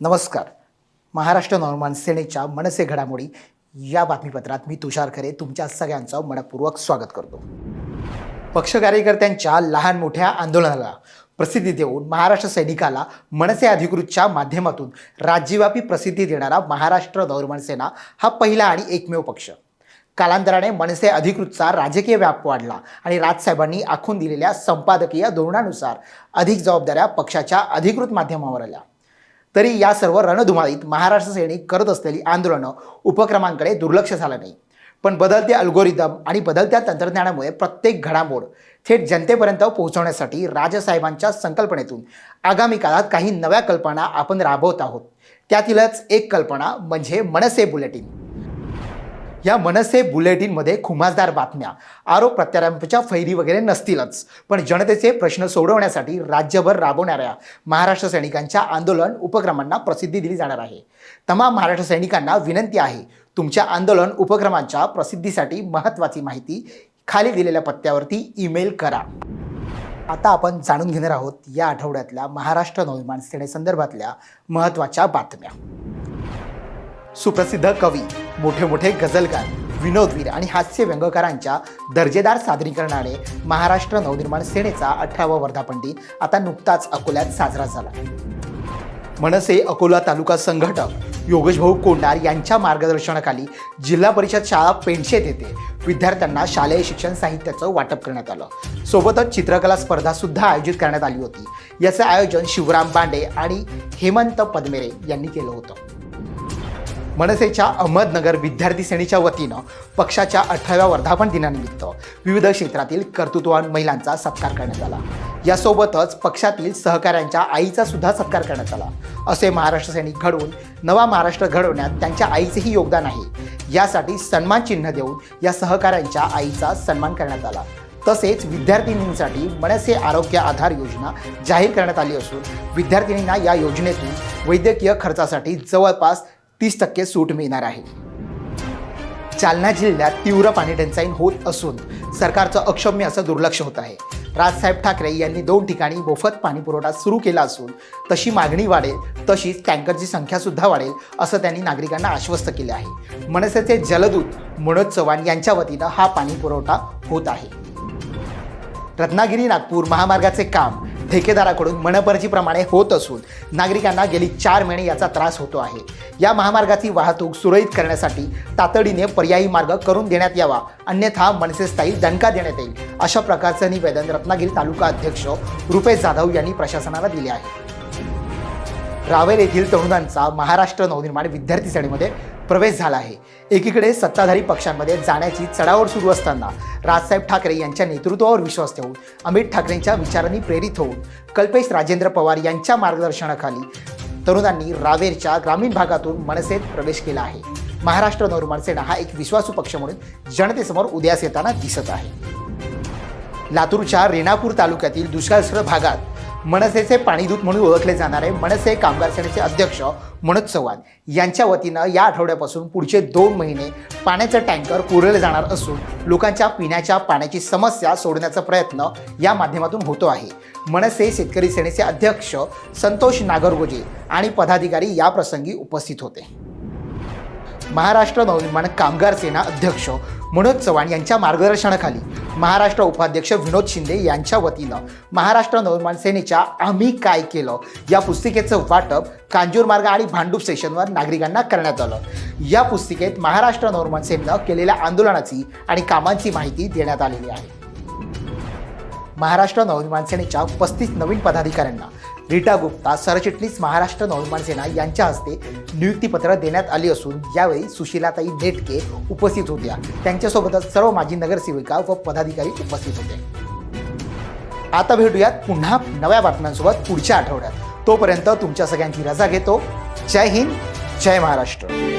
नमस्कार. महाराष्ट्र नवनिर्माण सेनेच्या मनसे घडामोडी या बातमीपत्रात मी तुषार खरे तुमच्या सगळ्यांचं मनपूर्वक स्वागत करतो. पक्ष कार्यकर्त्यांच्या लहान मोठ्या आंदोलनाला प्रसिद्धी देऊन महाराष्ट्र सैनिकाला मनसे अधिकृतच्या माध्यमातून राज्यव्यापी प्रसिद्धी देणारा महाराष्ट्र नवनिर्माण सेना हा पहिला आणि एकमेव पक्ष. कालांतराने मनसे अधिकृतचा राजकीय व्याप वाढला आणि राजसाहेबांनी आखून दिलेल्या संपादकीय धोरणानुसार अधिक जबाबदाऱ्या पक्षाच्या अधिकृत माध्यमावर आल्या. तरी या सर्व रणधुमाळीत महाराष्ट्र सैनिक करत असलेली आंदोलनं उपक्रमांकडे दुर्लक्ष झालं नाही. पण बदलते अल्गोरिदम आणि बदलत्या तंत्रज्ञानामुळे प्रत्येक घडामोड थेट जनतेपर्यंत पोहोचवण्यासाठी राजसाहेबांच्या संकल्पनेतून आगामी काळात काही नव्या कल्पना आपण राबवत आहोत. त्यातीलच एक कल्पना म्हणजे मनसे बुलेटिन. या मनसे बुलेटिनमध्ये खुमासदार बातम्या आरोप प्रत्यारोपांच्या फैरी वगैरे नसतीलच. पण जनतेचे प्रश्न सोडवण्यासाठी राज्यभर राबवणाऱ्या महाराष्ट्र सैनिकांच्या आंदोलन उपक्रमांना प्रसिद्धी दिली जाणार आहे. तमाम महाराष्ट्र सैनिकांना विनंती आहे तुमच्या आंदोलन उपक्रमांच्या प्रसिद्धीसाठी महत्त्वाची माहिती खाली दिलेल्या पत्त्यावरती ईमेल करा. आता आपण जाणून घेणार आहोत या आठवड्यातल्या महाराष्ट्र नवनिर्माण सेनेसंदर्भातल्या महत्त्वाच्या बातम्या. सुप्रसिद्ध कवी मोठे मोठे गझलकार विनोदवीर आणि हास्य व्यंगकारांच्या दर्जेदार सादरीकरणाने महाराष्ट्र नवनिर्माण सेनेचा अठरावा वर्धापन दिन आता नुकताच अकोल्यात साजरा झाला. मनसे अकोला तालुका संघटक योगेशभाऊ कोंडार यांच्या मार्गदर्शनाखाली जिल्हा परिषद शाळा पेंडशेत येथे विद्यार्थ्यांना शालेय शिक्षण साहित्याचं वाटप करण्यात आलं. सोबतच चित्रकला स्पर्धा सुद्धा आयोजित करण्यात आली होती. याचं आयोजन शिवराम बांडे आणि हेमंत पद्मेरे यांनी केलं होतं. मनसेच्या अहमदनगर विद्यार्थी सेनेच्या वतीनं पक्षाच्या अठराव्या वर्धापन दिनानिमित्त विविध क्षेत्रातील कर्तृत्ववान महिलांचा सत्कार करण्यात आला. यासोबतच पक्षातील सहकाऱ्यांच्या आईचा सुद्धा सत्कार करण्यात आला. असे महाराष्ट्र सैनिक घडवून नवा महाराष्ट्र घडवण्यात त्यांच्या आईचेही योगदान आहे. यासाठी सन्मान चिन्ह देऊन या सहकाऱ्यांच्या आईचा सन्मान करण्यात आला. तसेच विद्यार्थिनींसाठी मनसे आरोग्य आधार योजना जाहीर करण्यात आली असून विद्यार्थिनींना या योजनेतून वैद्यकीय खर्चासाठी जवळपास तीस टक्के सूट मिळणार आहे. जालना जिल्ह्यात तीव्र पाणी टंचाई होत असून सरकारचं अक्षम्य असं दुर्लक्ष होत आहे. राजसाहेब ठाकरे यांनी दोन ठिकाणी मोफत पाणी पुरवठा सुरू केला असून तशी मागणी वाढेल तशीच टँकरची संख्यासुद्धा वाढेल असं त्यांनी नागरिकांना आश्वस्त केले आहे. मनसेचे जलदूत मनोज चव्हाण यांच्या वतीनं हा पाणी पुरवठा होत आहे. रत्नागिरी नागपूर महामार्गाचे काम ठेकेदाराकडून मनपर्जीप्रमाणे होत असून नागरिकांना गेली चार महिने याचा त्रास होतो आहे. या महामार्गाची वाहतूक सुरळीत करण्यासाठी तातडीने पर्यायी मार्ग करून देण्यात यावा अन्यथा मनसे स्थायी दणका देण्यात येईल अशा प्रकारचं निवेदन रत्नागिरी तालुका अध्यक्ष रुपेश जाधव यांनी प्रशासनाला दिले आहे. रावेर येथील तरुणांचा महाराष्ट्र नवनिर्माण विद्यार्थी सेनेमध्ये प्रवेश झाला आहे. एकीकडे सत्ताधारी पक्षांमध्ये जाण्याची चढाओढ सुरू असताना राजसाहेब ठाकरे यांच्या नेतृत्वावर विश्वास ठेवून अमित ठाकरेंच्या विचारांनी प्रेरित होऊन कल्पेश राजेंद्र पवार यांच्या मार्गदर्शनाखाली तरुणांनी रावेरच्या ग्रामीण भागातून मनसेत प्रवेश केला आहे. महाराष्ट्र नवनिर्माण सेना हा एक विश्वासू पक्ष म्हणून जनतेसमोर उदयास येताना दिसत आहे. लातूरच्या रेणापूर तालुक्यातील दुष्काळग्रस्त भागात मनसेचे पाणीदूत म्हणून ओळखले जाणारे मनसे कामगार सेनेचे अध्यक्ष मनोज चव्हाण यांच्या वतीनं या आठवड्यापासून पुढचे दोन महिने पाण्याचं टँकर पुरवले जाणार असून लोकांच्या पिण्याच्या पाण्याची समस्या सोडण्याचा प्रयत्न या माध्यमातून होतो आहे. मनसे शेतकरी सेनेचे अध्यक्ष संतोष नागरगोजे आणि पदाधिकारी या प्रसंगी उपस्थित होते. महाराष्ट्र नवनिर्माण कामगार सेना अध्यक्ष मनोज चव्हाण यांच्या मार्गदर्शनाखाली महाराष्ट्र उपाध्यक्ष विनोद शिंदे यांच्या वतीनं महाराष्ट्र नवनिर्माण सेनेच्या आम्ही काय केलं या पुस्तिकेचं वाटप कांजूर मार्ग आणि भांडूप स्टेशनवर नागरिकांना करण्यात आलं. या पुस्तिकेत महाराष्ट्र नवनिर्माण सेनेनं केलेल्या आंदोलनाची आणि कामांची माहिती देण्यात आलेली आहे. महाराष्ट्र नवनिर्माण सेनेच्या पस्तीस नवीन पदाधिकाऱ्यांना रीटा गुप्ता सरचिटणीस महाराष्ट्र नवनिर्माण सेना यांच्या हस्ते नियुक्तीपत्र देण्यात आली असून यावेळी सुशीलाताई नेटके उपस्थित होत्या. त्यांच्यासोबतच सर्व माजी नगरसेविका व पदाधिकारी उपस्थित होते. आता भेटूयात पुन्हा नव्या बातम्यांसोबत पुढच्या आठवड्यात. तोपर्यंत तुमच्या सगळ्यांची रजा घेतो. जय हिंद जय महाराष्ट्र.